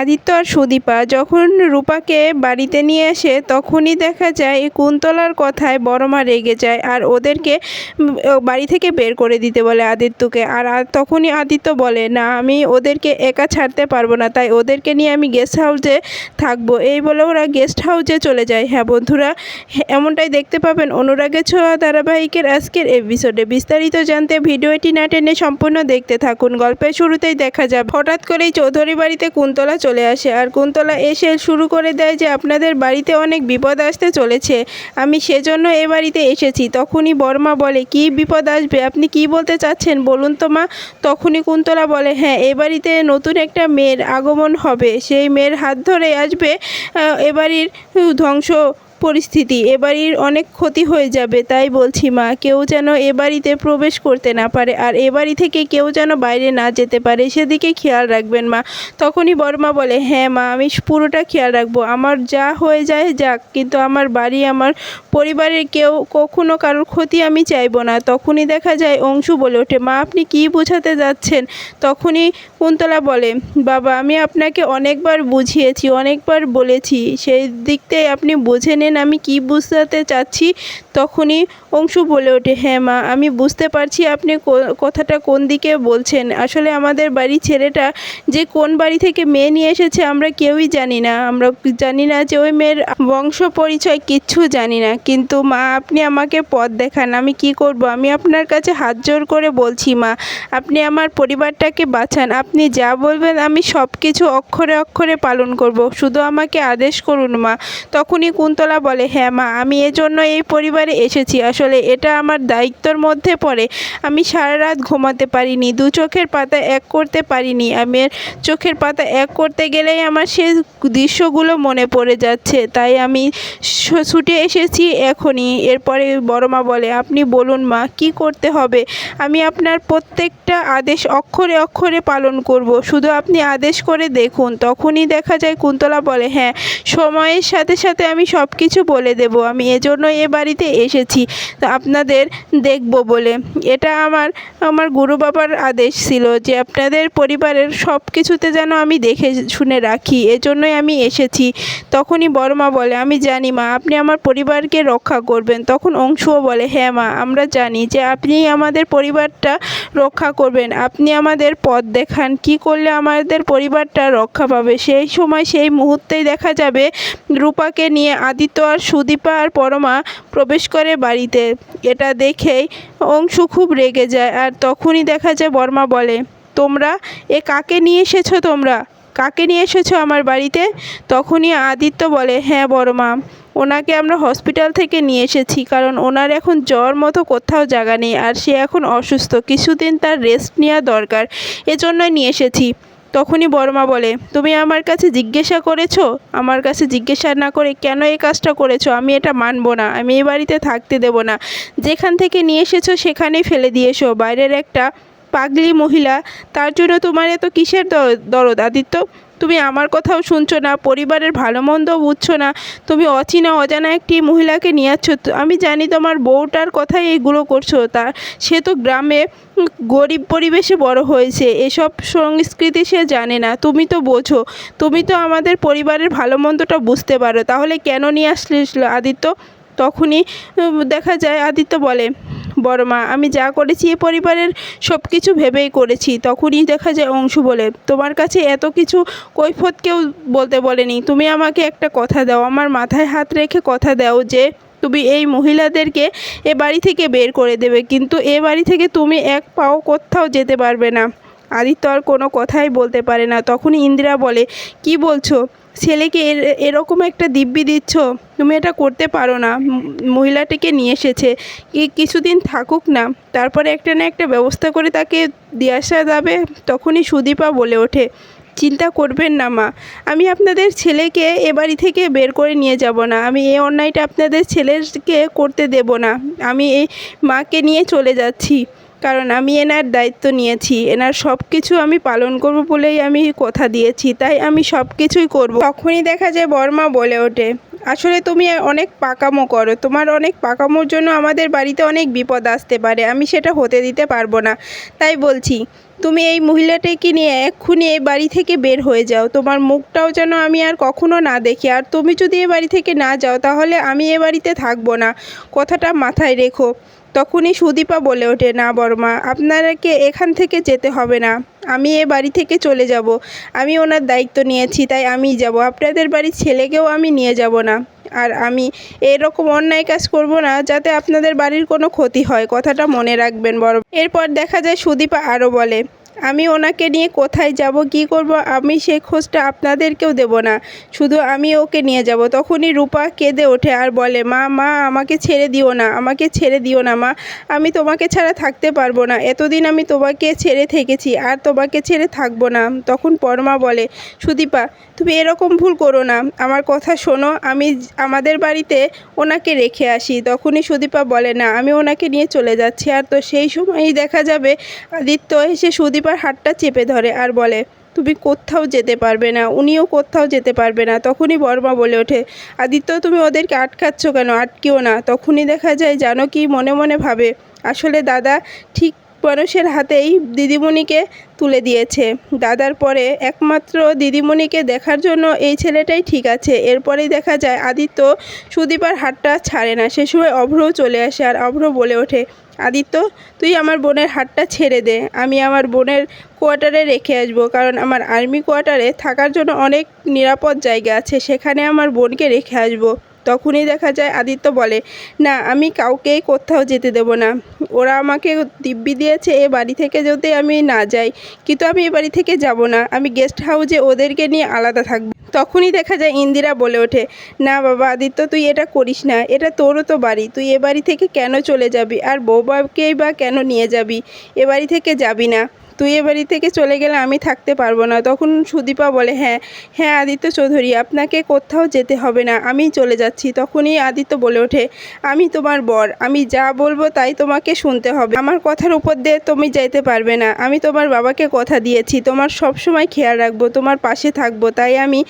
আদিত্য আর সুদীপা যখন রূপাকে বাড়িতে নিয়ে আসে, তখনই দেখা যায় কুন্তলার কথায় বড় মা রেগে যায় আর ওদেরকে বাড়ি থেকে বের করে দিতে বলে আদিত্যকে। আর তখনই আদিত্য বলে, না, আমি ওদেরকে একা ছাড়তে পারব না, তাই ওদেরকে নিয়ে আমি গেস্ট হাউসে থাকব। এই বলে ওরা গেস্ট হাউসে চলে যায়। হ্যাঁ বন্ধুরা এমনটাই দেখতে পাবেন অনুরাগের ছোঁয়া ধারাবাহিকের আজকের এপিসোডে বিস্তারিত জানতে ভিডিওটি না টেনে সম্পূর্ণ দেখতে থাকুন। গল্পের শুরুতেই দেখা যায় হঠাৎ করেই চৌধুরী বাড়িতে কুন্তলা চলে আসে। আর কুন্তলা এসে শুরু করে দেয় যে আপনাদের বাড়িতে অনেক বিপদ আসতে চলেছে। আমি সেজন্য এ বাড়িতে এসেছি। তখনই বর্মা বলে কি বিপদ আসবে? আপনি কি বলতে চাচ্ছেন? বলুন তো মা। তখনই কুন্তলা বলে হ্যাঁ এ বাড়িতে নতুন একটা মেয়ের আগমন হবে। সেই মেয়ের হাত ধরে আসবে আহ, এ বাড়ির উহ, ধ্বংস পরিস্থিতি, এ বাড়ির অনেক ক্ষতি হয়ে যাবে, তাই বলছি মা, কেউ যেন এ বাড়িতে প্রবেশ করতে না পারে আর এ বাড়ি থেকে কেউ যেন বাইরে না যেতে পারে, সেদিকে খেয়াল রাখবেন মা। তখনই বর্মা বলে হ্যাঁ মা, আমি পুরোটা খেয়াল রাখব। আমার যা হয়ে যায় যাক, কিন্তু আমার বাড়ি, আমার পরিবারের কেউ কখনো কারোর ক্ষতি আমি চাইব না। তখনই দেখা যায় অংশু বলে ওঠে, মা, আপনি কি বোঝাতে যাচ্ছেন? তখনই কুন্তলা বলে, বাবা, আমি আপনাকে অনেকবার বুঝিয়েছি, অনেকবার বলেছি। সেই দিকটাই আপনি বুঝে নেন আমি কি বুঝতে চাচ্ছি। তখনই অংশু বলে ওঠে হ্যাঁ মা, আমি বুঝতে পারছি আপনি কথাটা কোন দিকে বলছেন। আসলে আমাদের বাড়ির ছেলেটা যে কোন বাড়ি থেকে মেয়ে নিয়ে এসেছে আমরা কেউই জানি না। আমরা জানি না যে ওই মেয়ের বংশ পরিচয়, কিচ্ছু জানি না। কিন্তু মা, আপনি আমাকে পথ দেখান, আমি কি করব? আমি আপনার কাছে হাত জোর করে বলছি মা, আপনি আমার পরিবারটাকে বাঁচান। আপনি যা বলবেন, আমি সব কিছু অক্ষরে অক্ষরে পালন করব। শুধু আমাকে আদেশ করুন, মা। তখনই কুন্তলা বলে হ্যাঁ মা, আমি এজন্য এই পরিবারে এসেছি। আসলে এটা আমার দায়িত্বর মধ্যে পড়ে। আমি সারা রাত ঘুমাতে পারিনি, দু চোখের পাতা এক করতে পারিনি। আমি চোখের পাতা এক করতে গেলেই আমার সে দৃশ্যগুলো মনে পড়ে যাচ্ছে। তাই আমি ছুটে এসেছি এখনই। এরপরে বড় মা বলে, আপনি বলুন, মা, কি করতে হবে? আমি আপনার প্রত্যেকটা আদেশ অক্ষরে অক্ষরে পালন করব। শুধু আপনি আদেশ করে দেখুন, তখনই দেখা যায় কুন্তলা বলে হ্যাঁ সময়ের সাথে সাথে আমি সব কিছু বলে দেব। আমি এজন্য এ বাড়িতে এসেছি। আপনাদের দেখব বলে। এটা আমার আমার গুরু বাবার আদেশ ছিল যে আপনাদের পরিবারের সব কিছুতে যেন আমি দেখে শুনে রাখি, এজন্যই আমি এসেছি। তখনই বড়মা বলে, আমি জানি মা, আপনি আমার পরিবারকে রক্ষা করবেন। তখন অংশুও বলে হ্যাঁ মা, আমরা জানি যে আপনি আমাদের পরিবারটা রক্ষা করবেন। আপনি আমাদের পথ দেখান। কি করলে আমাদের পরিবারটা রক্ষা পাবে। সেই সময় সেই মুহূর্তেই দেখা যাবে রূপাকে নিয়ে আদিত্য আর সুদীপা আর পরমা প্রবেশ করে বাড়িতে। এটা দেখেই অংশু খুব রেগে যায় আর তখনই দেখা যায় বর্মা বলে, তোমরা? এ কাকে নিয়ে এসেছ তোমরা? কাকে নিয়ে এসেছ আমার বাড়িতে? তখনই আদিত্য বলে হ্যাঁ বড় ওনাকে আমরা হসপিটাল থেকে নিয়ে এসেছি, কারণ ওনার এখন জ্বর মতো কোথাও জায়গা নেই আর সে এখন অসুস্থ। কিছুদিন তার রেস্ট নেওয়া দরকার, এজন্যই নিয়ে এসেছি। তখনই বড়মা বলে, তুমি আমার কাছে জিজ্ঞাসা করেছ? আমার কাছে জিজ্ঞাসা না করে কেন এই কাজটা করেছ? আমি এটা মানবো না, আমি এই বাড়িতে থাকতে দেবো না। যেখান থেকে নিয়ে এসেছ সেখানেই ফেলে দিয়েছ বাইরের একটা পাগলি মহিলা, তার জন্য তোমার এত কিসের দরদ আদিত্য? তুমি আমার কথাও শুনছো না, পরিবারের ভালো মন্দ বুঝছ না, তুমি অচেনা অজানা একটি মহিলাকে নিয়ে তো আমি জানি তোমার বউটার কথাই এইগুলো করছ, তা সে তো গ্রামে গরিব পরিবেশে বড় হয়েছে, এসব সংস্কৃতি সে জানে না, তুমি তো বোঝো, তুমি তো আমাদের পরিবারের ভালো মন্দটা বুঝতে পারো, তাহলে কেন নিয়ে আসলে আদিত্য? তখনই দেখা যায়, আদিত্য বলে বড় মা, আমি যা করেছি এ পরিবারের সব কিছু ভেবেই করেছি। তখনই দেখা যায় অংশু বলে, তোমার কাছে এত কিছু কৈফত কেউ বলতে বলেনি। তুমি আমাকে একটা কথা দাও, আমার মাথায় হাত রেখে কথা দাও যে, তুমি এই মহিলাদেরকে এ বাড়ি থেকে বের করে দেবে, কিন্তু এ বাড়ি থেকে তুমি এক পাও কোথাও যেতে পারবে না। আদিত্য আর কোনো কথাই বলতে পারে না। তখনই ইন্দিরা বলে, কি বলছো? ছেলেকে এর- এরকম একটা দিব্যি দিচ্ছ, তুমি এটা করতে পারো না। মহিলাটিকে নিয়ে এসেছে। কিছুদিন থাকুক না, তারপরে একটা না একটা ব্যবস্থা করে তাকে দিয়ে আসা যাবে, তখনই সুদীপা বলে ওঠে, চিন্তা করবেন না মা, আমি আপনাদের ছেলেকে এ বাড়ি থেকে বের করে নিয়ে যাব না। আমি এই অন্যায়টা আপনাদের ছেলেকে করতে দেব না। আমি এই মাকে নিয়ে চলে যাচ্ছি। কারণ আমি এনার দায়িত্ব নিয়েছি, এনার সব কিছু আমি পালন করব বলেই আমি কথা দিয়েছি, তাই আমি সব কিছুই করব। তখনই দেখা যায় বর্মা বলে ওঠে, আসলে তুমি অনেক পাকামো করো, তোমার অনেক পাকামোর জন্য আমাদের বাড়িতে অনেক বিপদ আসতে পারে, আমি সেটা হতে দিতে পারব না। তাই বলছি, তুমি এই মহিলাটাকে নিয়ে এক্ষুনি এই বাড়ি থেকে বের হয়ে যাও, তোমার মুখটাও যেন আমি আর কখনো না দেখি, আর তুমি যদি এ বাড়ি থেকে না যাও, তাহলে আমি এ বাড়িতে থাকব না। কথাটা মাথায় রেখো। তখনই সুদীপা বলে ওঠে, না বর্মা আপনারাকে এখান থেকে যেতে হবে না। আমি এ বাড়ি থেকে চলে যাব। আমি ওনার দায়িত্ব নিয়েছি, তাই আমি যাব। আপনাদের বাড়ির ছেলেকেও আমি নিয়ে যাব না। আর আমি এরকম অন্যায় কাজ করব না, যাতে আপনাদের বাড়ির কোনো ক্ষতি হয়। কথাটা মনে রাখবেন বড় এরপর দেখা যায় সুদীপা আরও বলে আমি ওনাকে নিয়ে কোথায় যাব, কি করব, আমি সেই খোঁজটা আপনাদেরকেও দেব না। শুধু আমি ওকে নিয়ে যাব। তখনই রূপা কেঁদে ওঠে আর বলে, মা মা, আমাকে ছেড়ে দিও না, আমাকে ছেড়ে দিও না, মা। আমি তোমাকে ছাড়া থাকতে পারব না। এতদিন আমি তোমাকে ছেড়ে থেকেছি, আর তোমাকে ছেড়ে থাকব না। তখন পরমা বলে, সুদীপা, তুমি এরকম ভুল করো না। আমার কথা শোনো, আমি আমাদের বাড়িতে ওনাকে রেখে আসি। তখনই সুদীপা বলে, না, আমি ওনাকে নিয়ে চলে যাচ্ছি। আর তো সেই সময়ই দেখা যাবে, আদিত্য এসে সুদীপার হাতটা চেপে ধরে আর বলে, তুমি কোথাও যেতে পারবে না। উনিও কোথাও যেতে পারবে না। তখনই বর্মা বলে ওঠে, আদিত্য, তুমি ওদেরকে আটকাচ্ছ কেন? আটকিও না। তখনই দেখা যায়, জানো কি? মনে মনে ভাবে, আসলে দাদা, ঠিক মানুষের হাতেই দিদিমণিকে তুলে দিয়েছে। দাদার পরে একমাত্র দিদিমণিকে দেখার জন্য এই ছেলেটাই ঠিক আছে। এরপরেই দেখা যায় আদিত্য সুদীপার হাতটা ছাড়ে না। সে সময় অভ্রও চলে আসে আর অভ্র বলে ওঠে, আদিত্য, তুই আমার বোনের হাতটা ছেড়ে দে। আমি আমার বোনের কোয়ার্টারে রেখে আসব। কারণ আমার আর্মি কোয়ার্টারে থাকার জন্য অনেক নিরাপদ জায়গা আছে। সেখানে আমার বোনকে রেখে আসব। তখনই দেখা যায়, আদিত্য বলে, না, আমি কাউকেই কোথাও যেতে দেবো না। ওরা আমাকে দিব্যি দিয়েছে, এ বাড়ি থেকে যদি আমি না যাই, কিন্তু আমি এ বাড়ি থেকে যাব না। আমি গেস্ট হাউসে ওদেরকে নিয়ে আলাদা থাকব। তখনই দেখা যায়, ইন্দিরা বলে ওঠে, না বাবা, আদিত্য, তুই এটা করিস না। এটা তোরও তো বাড়ি। তুই এ বাড়ি থেকে কেন চলে যাবি? আর বৌবাকেই বা কেন নিয়ে যাবি? এ বাড়ি থেকে যাবি না। তুই এ বাড়ি থেকে চলে গেলে আমি থাকতে পারব না। তখন সুদীপা বলে হ্যাঁ হ্যাঁ আদিত্য চৌধুরী, আপনাকে কোথাও যেতে হবে না আমিই চলে যাচ্ছি। তখনই আদিত্য বলে ওঠে, আমি তোমার বর, আমি যা বলব তাই তোমাকে শুনতে হবে। আমার কথার উপর দিয়ে তুমি যেতে পারবে না। আমি তোমার বাবাকে কথা দিয়েছি, তোমার সব সময় খেয়াল রাখব, তোমার পাশে থাকব, তাই আমি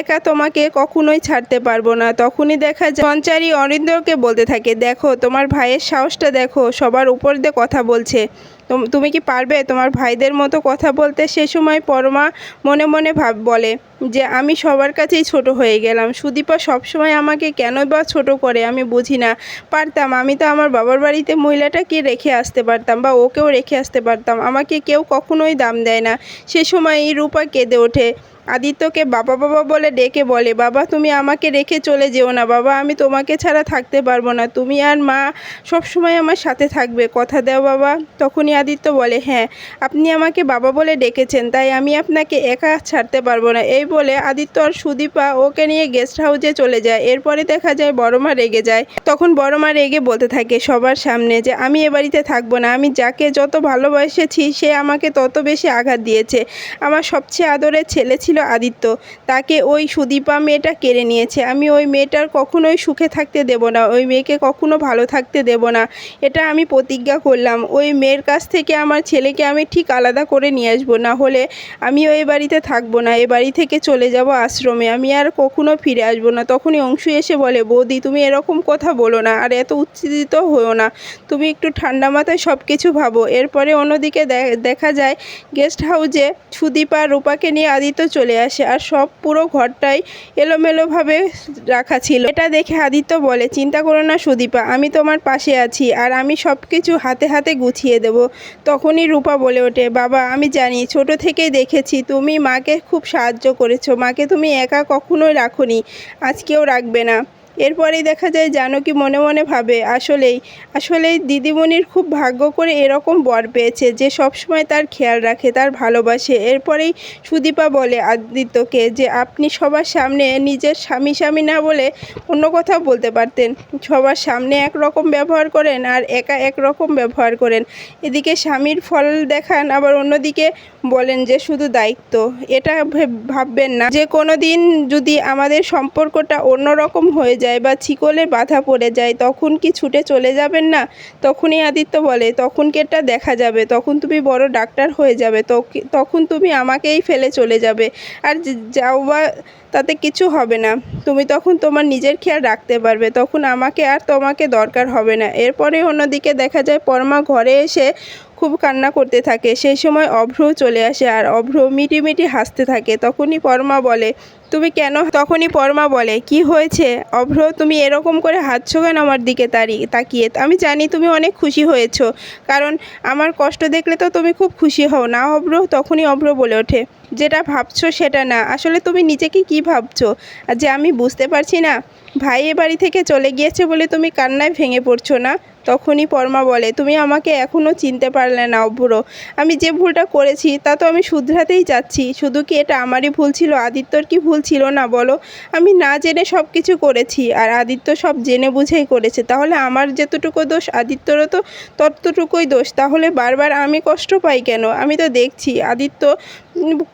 একা তোমাকে কখনোই ছাড়তে পারব না। তখনই দেখা যায়, সঞ্চারী অরিন্দরকে বলতে থাকে, দেখো, তোমার ভাইয়ের সাহসটা দেখো, সবার উপর দিয়ে কথা বলছে। তোম- কি পারবে তোমার ভাইদের মতো কথা বলতে? সে সময় পরমা মনে মনে ভাব, বলে যে আমি সবার কাছেই ছোট হয়ে গেলাম। সুদীপা সবসময় আমাকে কেন বা ছোট করে আমি বুঝি না। পারতাম, আমি তো আমার বাবার বাড়িতে মহিলাটাকে রেখে আসতে পারতাম বা ওকেও রেখে আসতে পারতাম। আমাকে কেউ কখনোই দাম দেয় না। সে সময় এই রূপা কেঁদে ওঠে। আদিত্যকে বাবা বাবা বলে ডেকে বলে, বাবা, তুমি আমাকে রেখে চলে যেও না। বাবা, আমি তোমাকে ছাড়া থাকতে পারব না। তুমি আর মা সব সময় আমার সাথে থাকবে। কথা দাও বাবা। তখনই আদিত্য বলে হ্যাঁ আপনি আমাকে বাবা বলে ডেকেছেন, তাই আমি আপনাকে একা ছাড়তে পারব না। এই বলে আদিত্য আর সুদীপা ওকে নিয়ে গেস্ট হাউসে চলে যায়। এরপরে দেখা যায় বড়মা রেগে যায়। তখন বড়মা রেগে বলতে থাকে সবার সামনে যে, আমি এ বাড়িতে থাকব না। আমি যাকে যত ভালোবাসেছি, সে আমাকে তত বেশি আঘাত দিয়েছে। আমার সবচেয়ে আদরের ছেলে ছিল আদিত্য। তাকে ওই সুদীপা মেয়েটা কেড়ে নিয়েছে। আমি ওই মেয়েটার কখনোই সুখে থাকতে দেব না। ওই মেয়েকে কখনো ভালো থাকতে দেব না। এটা আমি প্রতিজ্ঞা করলাম। ওই মেয়ের কাছ থেকে আমার ছেলেকে আমি ঠিক আলাদা করে নিয়ে আসব। না হলে আমি ওই বাড়িতে থাকব না। এ বাড়ি থেকে চলে যাব আশ্রমে। আমি আর কখনো ফিরে আসব না। তখনই অংশু এসে বলে, বৌদি, তুমি এরকম কথা বলো না আর এত উত্তেজিত হও না। তুমি একটু ঠান্ডা মাথায় সব কিছু ভাবো। এরপরে অন্যদিকে দেখা যায় গেস্ট হাউসে সুদীপ রূপাকে নিয়ে আদিত্য চলে আসে আর সব পুরো ঘরটাই এলোমেলোভাবে রাখা ছিল। এটা দেখে আদিত্য বলে, চিন্তা করো না সুদীপা, আমি তোমার পাশে আছি আর আমি সব কিছু হাতে হাতে গুছিয়ে দেব। তখনই রূপা বলে ওঠে, বাবা, আমি জানি, ছোট থেকেই দেখেছি। তুমি মাকে খুব সাহায্য করেছ। মাকে তুমি একা কখনোই রাখোনি। আজকেও রাখবে না। এরপরেই দেখা যায় জানকী মনে মনে ভাবে, আসলেই আসলেই দিদিমণির খুব ভাগ্য করে এরকম বর পেয়েছে যে সবসময় তার খেয়াল রাখে, তার ভালোবাসে। এরপরেই সুদীপা বলে আদিত্যকে যে, আপনি সবার সামনে নিজের স্বামী স্বামী না বলে অন্য কথাও বলতে পারতেন। সবার সামনে এক রকম ব্যবহার করেন আর একা এক রকম ব্যবহার করেন। এদিকে স্বামীর ফল দেখান, আবার অন্যদিকে বলেন যে, শুধু দায়িত্ব। এটা ভেব- ভাববেন না। যে কোনো দিন যদি আমাদের সম্পর্কটা অন্যরকম হয়ে যায় যায় বা ছিকলে বাধা পড়ে যায়, তখন কি ছুটে চলে যাবেন না? তখনই আদিত্য বলে, তখন কেটা দেখা যাবে? তখন তুমি বড় ডাক্তার হয়ে যাবে। তখন তুমি আমাকেই ফেলে চলে যাবে। আর যাও বা তাতে কিছু হবে না। তুমি তখন তোমার নিজের খেয়াল রাখতে পারবে। তখন আমাকে আর তোমাকে দরকার হবে না। এরপরে অন্যদিকে দেখা যায়, পরমা ঘরে এসে খুব কান্না করতে থাকে। সেই সময় অভ্রও চলে আসে আর অভ্র মিটি মিটি হাসতে থাকে। তখনই পরমা বলে, তুমি কেন? তখনই পরমা বলে, কি হয়েছে? অভ্র, তুমি এরকম করে হাতছো কেন আমার দিকে তারি, তাকিয়ে? আমি জানি তুমি অনেক খুশি হয়েছো। কারণ আমার কষ্ট দেখলে তো তুমি খুব খুশি হও। না অভ্র, তখনই অভ্র বলে ওঠে। যেটা ভাবছ সেটা না। আসলে তুমি নিজেকে কি ভাবছ? যে আমি বুঝতে পারছি না। ভাই এ বাড়ি থেকে চলে গিয়েছে বলে তুমি কান্নায় ভেঙে পড়ছো না? তখনই পরমা বলে, তুমি আমাকে এখনও চিনতে পারলে না অভ্র। আমি যে ভুলটা করেছি তা তো আমি শুধরাতেই যাচ্ছি। শুধু কি এটা আমারই ভুল ছিল? আদিত্যর কি ভুল ছিল না বলো? আমি না জেনে সব কিছু করেছি আর আদিত্য সব জেনে বুঝেই করেছে। তাহলে আমার যতটুকু দোষ, আদিত্যরও তো ততটুকুই দোষ। তাহলে বারবার আমি কষ্ট পাই কেন? আমি তো দেখছি, আদিত্য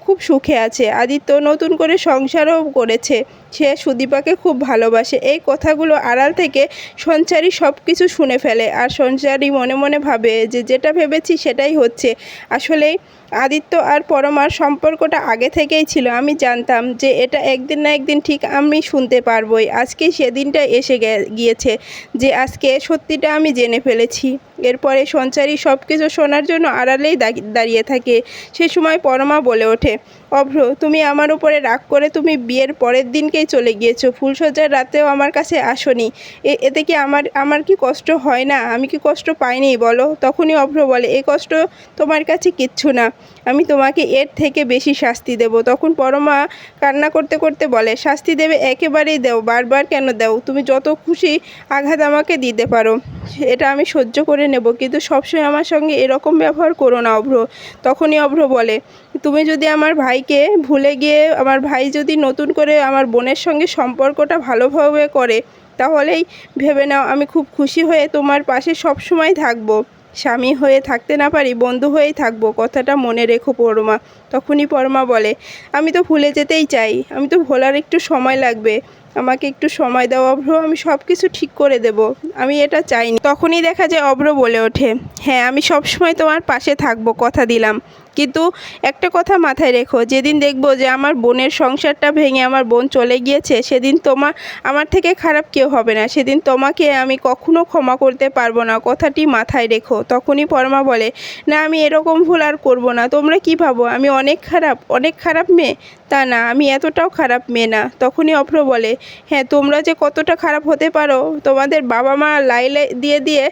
খুব সুখে আছে। আদিত্য নতুন করে সংসারও করেছে। সে সুদীপাকে খুব ভালোবাসে। এই কথাগুলো আড়াল থেকে সঞ্চারী সব কিছু শুনে ফেলে। আর সঞ্চারী মনে মনে ভাবে যে, যেটা ভেবেছি সেটাই হচ্ছে। আসলেই আদিত্য আর পরমার সম্পর্কটা আগে থেকেই ছিল, আমি জানতাম যে এটা একদিন না একদিন ঠিক আমি শুনতে পারবই। আজকে সেদিনটা এসে গিয়েছে যে আজকে সত্যিটা আমি জেনে ফেলেছি। এরপরে সঞ্চারী সব কিছু শোনার জন্য আড়ালেই দাঁড়িয়ে থাকে। সে সময় পরমা বলে ওঠে অভ্র, তুমি আমার উপরে রাগ করে তুমি বিয়ের পরের দিনকেই চলে গিয়েছো। ফুলসজ্জার রাতেও আমার কাছে আসনি। এ- এতে কি আমার আমার কি কষ্ট হয় না? আমি কি কষ্ট পাইনি, বলো? তখনই অভ্র বলে এই কষ্ট তোমার কাছে কিচ্ছু না। আমি তোমাকে এর থেকে বেশি শাস্তি দেব। তখন পরমা কান্না করতে করতে বলে, শাস্তি দেবে একেবারেই দেও, বারবার কেন দাও? তুমি যত খুশি আঘাত আমাকে দিতে পারো। এটা আমি সহ্য করে নেব, কিন্তু সবসময় আমার সঙ্গে এরকম ব্যবহার করো না অভ্র। তখনই অভ্র বলে তুমি যদি আমার ভাইকে ভুলে গিয়ে আমার ভাই যদি নতুন করে আমার বোনের সঙ্গে সম্পর্কটা ভালোভাবে করে, তাহলেই ভেবে নাও আমি খুব খুশি হয়ে তোমার পাশে সব সময় থাকব। স্বামী হয়ে থাকতে না পারি, বন্ধু হয়েই থাকব, কথাটা মনে রেখো পরমা। তখনই পরমা বলে, আমি তো ভুলে যেতেই চাই, আমি তো ভোলার একটু সময় লাগবে, আমাকে একটু সময় দাও অভ্র, আমি সব কিছু ঠিক করে দেব, আমি এটা চাইনি। তখনই দেখা যায় অভ্র বলে ওঠে হ্যাঁ আমি সব সময় তোমার পাশে থাকব, কথা দিলাম। কিন্তু একটা কথা মাথায় রেখো, যেদিন দেখব যে আমার বোনের সংসারটা ভেঙে আমার বোন চলে গিয়েছে, সেদিন তোমা, আমার থেকে খারাপ কেউ হবে না। সেদিন তোমাকে আমি কখনো ক্ষমা করতে পারব না। কথাটি মাথায় রেখো। তখনই পরমা বলে, না, আমি এরকম ভুল আর করব না। তোমরা কি ভাবো? আমি অনেক খারাপ অনেক খারাপ মেয়ে। তা না, আমি এতটাও খারাপ মেয়ে না। তখনই অভ্র বলে হ্যাঁ তোমরা যে কতটা খারাপ হতে পারো, তোমাদের বাবা মা লাইলে দিয়ে দিয়ে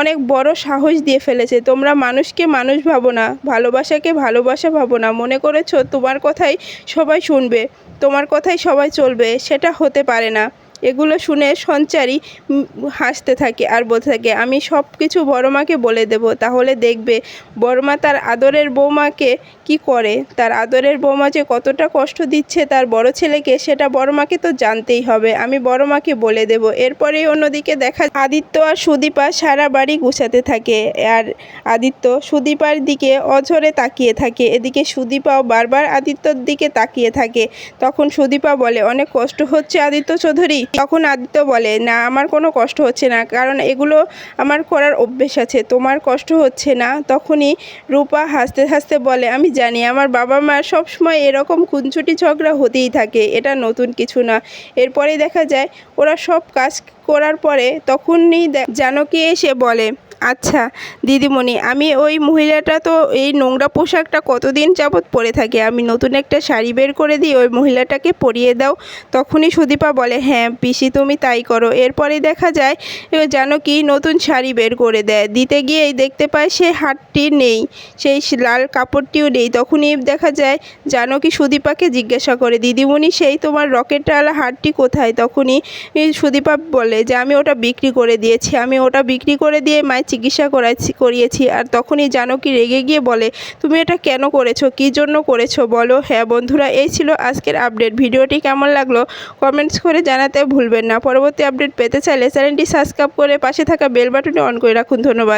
অনেক বড় সাহস দিয়ে ফেলেছে। তোমরা মানুষকে মানুষ ভাবো না, ভালোবাসাকে ভালোবাসা ভাবো না। মনে করেছ তোমার কথাই সবাই শুনবে, তোমার কথাই সবাই চলবে, সেটা হতে পারে না। এগুলো শুনে সঞ্চারী হাসতে থাকে আর বলতে থাকে, আমি সব কিছু বড়মাকে বলে দেব, তাহলে দেখবে বড়মা তার আদরের বৌমাকে কি করে? তার আদরের বৌমা যে কতটা কষ্ট দিচ্ছে তার বড় ছেলেকে, সেটা বড়মাকে তো জানতেই হবে, আমি বড়মাকে বলে দেব। এরপরেই অন্যদিকে দেখা আদিত্য আর সুদীপা সারা বাড়ি গুছাতে থাকে আর আদিত্য সুদীপার দিকে অঝরে তাকিয়ে থাকে। এদিকে সুদীপাও বারবার আদিত্যর দিকে তাকিয়ে থাকে। তখন সুদীপা বলে, অনেক কষ্ট হচ্ছে আদিত্য চৌধুরী তখন আদিত্য বলে, না, আমার কোনো কষ্ট হচ্ছে না, কারণ এগুলো আমার করার অভ্যেস আছে, তোমার কষ্ট হচ্ছে না। তখনই রূপা হাসতে হাসতে বলে, আমি জানি, আমার বাবা মার সবসময় এরকম খুনছুটি ঝগড়া হতেই থাকে, এটা নতুন কিছু না। এরপরে দেখা যায়, ওরা সব কাজ করার পরে তখনই জানকী এসে বলে আচ্ছা দিদিমণি, আমি ওই মহিলাটা তো এই নোংরা পোশাকটা কতদিন যাবৎ পরে থাকে? আমি নতুন একটা শাড়ি বের করে দিই ওই মহিলাটাকে পরিয়ে দাও। তখনই সুদীপা বলে হ্যাঁ পিসি, তুমি তাই করো। এরপরে দেখা যায় জানো কি নতুন শাড়ি বের করে দেয়। দিতে গিয়েই দেখতে পায়, সে হাটটি নেই, সেই লাল কাপড়টিও নেই। তখনই দেখা যায় জানো কি সুদীপাকে জিজ্ঞাসা করে, দিদিমণি, সেই তোমার রকেটওয়ালা হাটটি কোথায়? তখনই সুদীপা বলে, যে আমি ওটা বিক্রি করে দিয়েছি। আমি ওটা বিক্রি করে দিয়ে মায়ের চিকিৎসা করাইছি, করিয়েছি। আর তখনই জানকী রেগে গিয়ে বলে, তুমি এটা কেন করেছ? কি জন্য করেছ? বলো। হ্যাঁ বন্ধুরা, এই ছিল আজকের আপডেট। ভিডিওটি কেমন লাগল কমেন্টস করে জানাতে ভুলবেন না। পরবর্তী আপডেট পেতে চাইলে চ্যানেলটি সাবস্ক্রাইব করে পাশে থাকা বেল বাটনটি অন করে রাখুন। ধন্যবাদ।